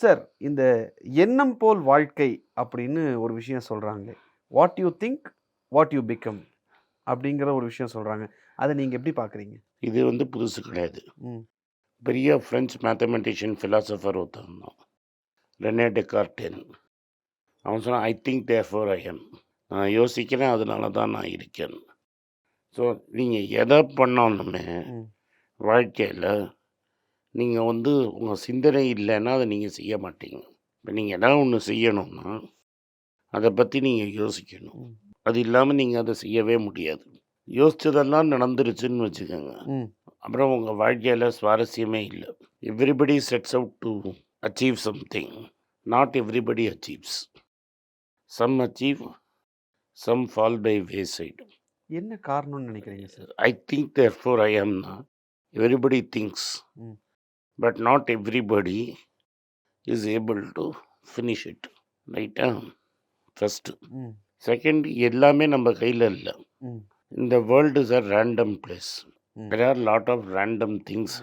Sir இந்த எண்ணம் போல் வாழ்க்கை அப்படின்னு ஒரு விஷயம் சொல்கிறாங்க what you think what you become அப்படிங்கிற ஒரு விஷயம் சொல்கிறாங்க அதை நீங்கள் எப்படி பார்க்குறீங்க இது வந்து புதுசு கிடையாது. பெரிய ஃப்ரெஞ்ச் மேத்தமெட்டிஷியன் ஃபிலாசபர் ஒருத்தன் இருந்தான். ரெனே டெக்கார்டேன் அவன் சொன்னான் I think there four I am நான் யோசிக்கிறேன் அதனால தான் நான் இருக்கேன். ஸோ நீங்கள் எதை பண்ணாலுமே ம். வாழ்க்கையில் நீங்கள் வந்து உங்கள் சிந்தனை இல்லைன்னா அதை நீங்கள் செய்ய மாட்டீங்க. இப்போ நீங்கள் எதாவது ஒன்று செய்யணும்னா அதை பற்றி நீங்கள் யோசிக்கணும். அது இல்லாமல் நீங்கள் அதை செய்யவே முடியாது. யோசிச்சதெல்லாம் நடந்துருச்சுன்னு வச்சுக்கோங்க. அப்புறம் உங்கள் வாழ்க்கையில் சுவாரஸ்யமே இல்லை. Everybody sets out to achieve something not everybody achieves some achieve some fall by way side என்ன காரணம்னு நினைக்கிறீங்க sir I think there four ஐ ஆம்னா everybody thinks hmm but not everybody is able to finish it ரைட்டா first ம் second எல்லாமே நம்ம கையில் இல்லை ம் இந்த world is a random place hmm there are lot of random things